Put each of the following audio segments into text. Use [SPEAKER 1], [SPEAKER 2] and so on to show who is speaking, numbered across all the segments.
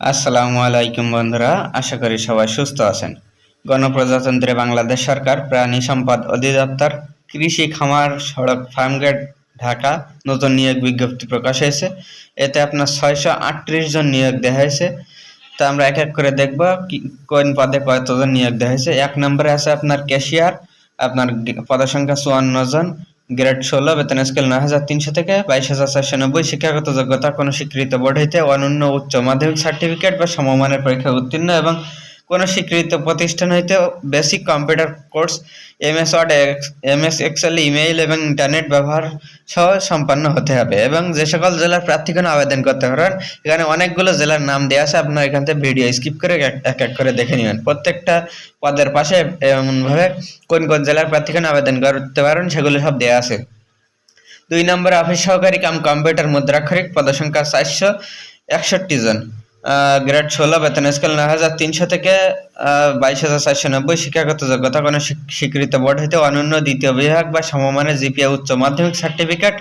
[SPEAKER 1] আসসালামু আলাইকুম বন্ধুরা, আশা করি সবাই সুস্থ আছেন। গণপ্রজাতন্ত্রী বাংলাদেশ সরকার, প্রাণী সম্পদ অধিদপ্তর, কৃষি খামার, সড়ক ফার্মগেট ঢাকা, নতুন নিয়োগ বিজ্ঞপ্তি প্রকাশ হয়েছে। এতে আপনার ছয়শো আটত্রিশ জন নিয়োগ দেওয়া হয়েছে। তা আমরা এক এক করে দেখব কোন পদে কতজন নিয়োগ দেওয়া হয়েছে। এক নম্বরে আছে আপনার ক্যাশিয়ার, আপনার পদসংখ্যা চুয়ান্ন জন গ্রেড ষোলো বেতন স্কেল নয় হাজার তিনশো থেকে বাইশ হাজার চারশো নব্বই শিক্ষাগত যোগ্যতা কোনো স্বীকৃত বোর্ড হইতে অনন্য উচ্চ মাধ্যমিক সার্টিফিকেট বা সমমানের পরীক্ষা উত্তীর্ণ এবং কোনো স্বীকৃত প্রতিষ্ঠান হইতে basic computer course M S Word M S Excel email এবং ইন্টারনেট ব্যবহার সহ সম্পন্ন হতে হবে এবং যে সকল জেলার প্রার্থীগণ আবেদন করতে পারেন এখানে অনেকগুলো জেলার নাম দেওয়া আছে, আপনার এখান থেকে ভিডিও স্কিপ করে এক- এক এক করে দেখে নেবেন। প্রত্যেকটা পদের পাশে এমনভাবে কোন কোন জেলার প্রার্থীগণ আবেদন করতে পারেন, সেগুলো সব দেওয়া আছে। দুই নম্বরে, অফিস সহকারী কাম কম্পিউটার মুদ্রাক্ষরিক, পদসংখ্যা চারশো একষট্টি জন। গ্রেড ষোলো, বেতন স্কেল নয় হাজার তিনশো থেকে বাইশ হাজার চারশো নব্বই শিক্ষাগত যোগ্যতা কোনো স্বীকৃত বোর্ড হইতে অনন্য দ্বিতীয় বিভাগ বা সমমানের জিপিএ উচ্চ মাধ্যমিক সার্টিফিকেট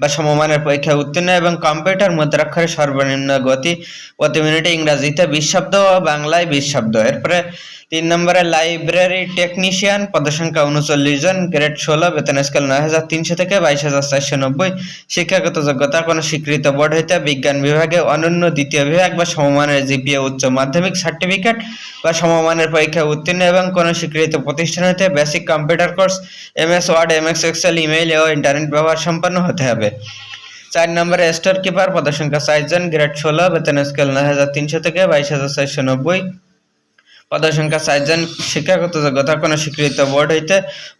[SPEAKER 1] বা সমমানের পরীক্ষায় উত্তীর্ণ এবং কম্পিউটার মুদ্রাক্ষরে সর্বনিম্ন গতি প্রতি মিনিটে ইংরাজিতে বিশ শব্দ ও বাংলায় বিশ শব্দ। এরপরে তিন নম্বরে লাইব্রেরি টেকনিশিয়ান পদসংখ্যা উনচল্লিশ জন গ্রেড ষোলো, বেতন স্কেল নয় হাজার তিনশো থেকে বাইশ হাজার চারশো নব্বই। শিক্ষাগত যোগ্যতা কোনো স্বীকৃত বোর্ড হইতে বিজ্ঞান বিভাগে অনন্য দ্বিতীয় বিভাগ বা সমমানের জিপিএ উচ্চ মাধ্যমিক সার্টিফিকেট বা সমমানের পরীক্ষায় উত্তীর্ণ এবং কোনো স্বীকৃত প্রতিষ্ঠান হইতে basic computer course M S Word M X Excel email ও ইন্টারনেট ব্যবহার সম্পন্ন হতে হবে। চার নম্বরে স্টোর কিপার পদসংখ্যা চারজন গ্রেড ষোলো, বেতন স্কেল নয় হাজার তিনশো থেকে বাইশ হাজার চারশো নব্বই। পদসংখ্যা চারজন শিক্ষাগত যোগ্যতা কোনো স্বীকৃত বোর্ড হইতে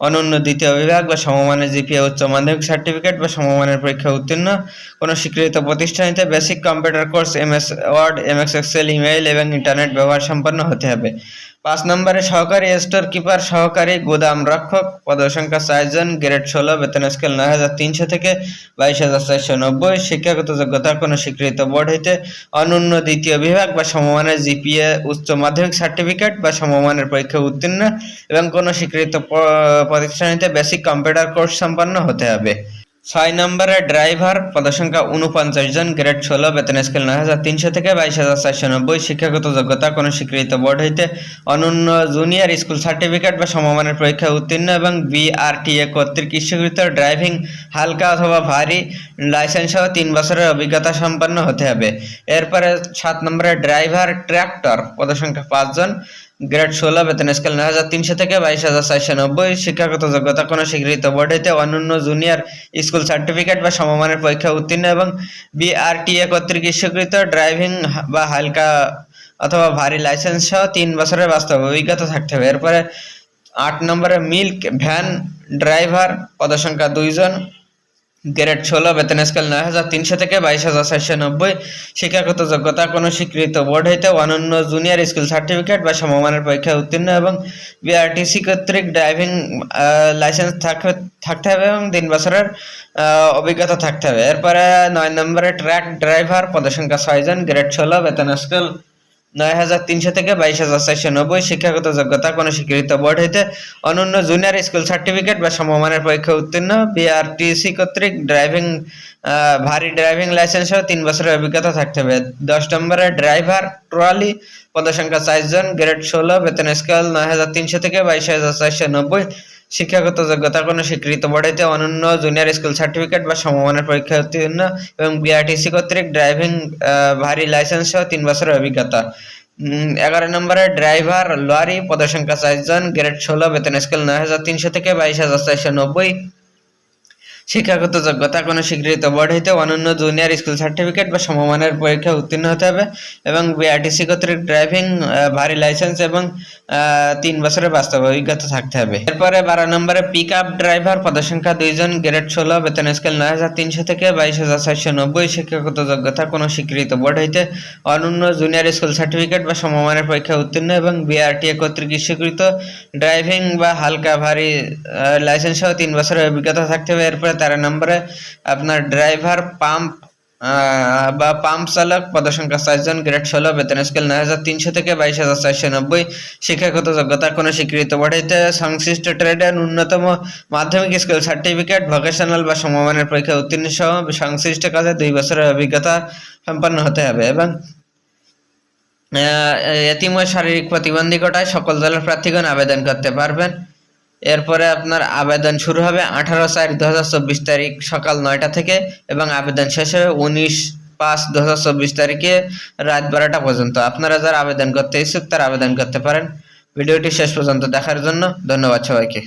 [SPEAKER 1] অনন্য দ্বিতীয় বিভাগ বা সমমানের জিপিএ, উচ্চ মাধ্যমিক সার্টিফিকেট বা সমমানের পরীক্ষা উত্তীর্ণ। কোনো স্বীকৃত প্রতিষ্ঠান হইতে basic computer course M S Word M X Excel, email এবং ইন্টারনেট ব্যবহার সম্পন্ন হতে হবে। পাঁচ নম্বরে সহকারী স্টোর কিপার, সহকারী গোদাম রক্ষক, পদসংখ্যা চারজন গ্রেড ষোলো, বেতন স্কেল নয় হাজার তিনশো থেকে বাইশ হাজার চারশো নব্বই। শিক্ষাগত যোগ্যতা কোনো স্বীকৃত বোর্ড হইতে অনন্য দ্বিতীয় বিভাগ বা সমমানের জিপিএ, উচ্চ মাধ্যমিক সার্টিফিকেট বা সমমানের পরীক্ষা উত্তীর্ণ এবং কোনো স্বীকৃত প্রতিষ্ঠান হইতে বেসিক কম্পিউটার কোর্স সম্পন্ন হতে হবে। ছয় নম্বরে ড্রাইভার, পদসংখ্যা উনপঞ্চাশ জন, গ্রেড ষোলো, বেতন স্কেল নয় হাজার তিনশো থেকে বাইশ হাজার চারশো নব্বই, শিক্ষাগত যোগ্যতা কোনো স্বীকৃত বোর্ড হইতে অনন্য জুনিয়র স্কুল সার্টিফিকেট বা সমমানের পরীক্ষা উত্তীর্ণ এবং বিআরটিএ কর্তৃক ইস্যুকৃত ড্রাইভিং হালকা অথবা ভারী লাইসেন্স সহ তিন বছরের অভিজ্ঞতা সম্পন্ন হতে হবে। এরপরে সাত নম্বরে ড্রাইভার, ট্র্যাক্টর, পদসংখ্যা পাঁচজন গ্রেড ষোলো, বেতন স্কেল নয় হাজার তিনশো থেকে বাইশ হাজার চারশো নব্বই। শিক্ষাগত যোগ্যতা কোনো স্বীকৃত বোর্ড হইতে অনন্য জুনিয়র স্কুল সার্টিফিকেট বা সমমানের পরীক্ষা উত্তীর্ণ এবং বিআরটিএ কর্তৃক স্বীকৃত ড্রাইভিং বা হালকা অথবা ভারী লাইসেন্স সহ তিন বছরের বাস্তব অভিজ্ঞতা থাকতে হবে। এরপরে আট নম্বরে মিল্ক ভ্যান ড্রাইভার পদসংখ্যা দুইজন। গ্রেড ষোলো, বেতন স্কেল নয় হাজার তিনশো থেকে বাইশ হাজার চারশো নব্বই। শিক্ষাগত যোগ্যতা, কোনো স্বীকৃত বোর্ড হইতে অনন্য জুনিয়র স্কুল সার্টিফিকেট বা সমমানের পরীক্ষায় উত্তীর্ণ এবং বিআরটিসি কর্তৃক ড্রাইভিং লাইসেন্স থাকতে হবে এবং তিন বছরের অভিজ্ঞতা থাকতে হবে। এরপরে নয় নম্বরে ট্র্যাক ড্রাইভার পদসংখ্যা ছয়জন, গ্রেড ষোলো, বেতন স্কেল নয় হাজার তিনশো থেকে বাইশ হাজার চারশো নব্বই শিক্ষাগত যোগ্যতা কোনো স্বীকৃত বোর্ড হইতে অনন্য জুনিয়র স্কুল সার্টিফিকেট বা সমমানের পরীক্ষা উত্তীর্ণ। বিআরটিসি কর্তৃক ড্রাইভিং ভারী ড্রাইভিং লাইসেন্স সহ তিন বছরের অভিজ্ঞতা থাকতে হবে। দশ নম্বরে ড্রাইভার, ট্রলি, পদসংখ্যা চারজন, গ্রেড ষোলো, বেতন স্কেল নয় হাজার তিনশো থেকে বাইশ হাজার চারশো নব্বই। শিক্ষাগত যোগ্যতা কোনো স্বীকৃত বোর্ডেতে অনন্য জুনিয়র স্কুল সার্টিফিকেট বা সমমানের পরীক্ষা উত্তীর্ণ এবং বিআরটিসি কর্তৃক ড্রাইভিং ভারী লাইসেন্স সহ তিন বছরের অভিজ্ঞতা। এগারো নম্বরে ড্রাইভার লরি পদসংখ্যা চারজন গ্রেড ষোলো, বেতন স্কেল নয় হাজার তিনশো থেকে বাইশ হাজার চারশো নব্বই। শিক্ষাগত যোগ্যতা কোনো স্বীকৃত বোর্ড হইতে অনন্য জুনিয়র স্কুল সার্টিফিকেট বা সমমানের পরীক্ষা উত্তীর্ণ হতে হবে এবং বিআরটিসি কর্তৃক ড্রাইভিং ভারী লাইসেন্স এবং তিন বছরের বাস্তব অভিজ্ঞতা থাকতে হবে। এরপরে বারো নম্বরে পিক আপ ড্রাইভার পদসংখ্যা দুইজন গ্রেড ষোলো, বেতন স্কেল নয় হাজার তিনশো থেকে বাইশ হাজার ছয়শো নব্বই শিক্ষাগত যোগ্যতা কোনো স্বীকৃত বোর্ড হইতে অনন্য জুনিয়র স্কুল সার্টিফিকেট বা সমমানের পরীক্ষা উত্তীর্ণ এবং বিআরটিএ কর্তৃক স্বীকৃত ড্রাইভিং বা হালকা ভারী লাইসেন্স সহ তিন বছরের অভিজ্ঞতা থাকতে হবে। এরপরে তেরো নম্বরে আপনার ড্রাইভার পাম্প বা পাম্প চালক পদসংখ্যা চারজন গ্রেড ষোলো বেতন স্কেল নয় হাজার তিনশো থেকে বাইশ হাজার চারশো নব্বই শিক্ষাগত যোগ্যতা কোনো স্বীকৃত বাড়াইতে সংশ্লিষ্ট ট্রেডে ন্যূনতম মাধ্যমিক স্কুল সার্টিফিকেট ভোকেশনাল বা সমমানের পরীক্ষা উত্তীর্ণ সহ সংশ্লিষ্ট কাজে দুই বছরের অভিজ্ঞতা সম্পন্ন হতে হবে এবং আহ, এতিম ও শারীরিক প্রতিবন্ধকতায় সকল দলের প্রার্থীগণ আবেদন করতে পারবেন। এরপরে আপনার আবেদন শুরু হবে আঠারো চার দু তারিখ সকাল নয়টা থেকে এবং আবেদন শেষ হবে উনিশ পাঁচ দু তারিখে রাত বারোটা পর্যন্ত। আপনারা যারা আবেদন করতে ইচ্ছুক তারা আবেদন করতে পারেন। ভিডিওটি শেষ পর্যন্ত দেখার জন্য ধন্যবাদ সবাইকে।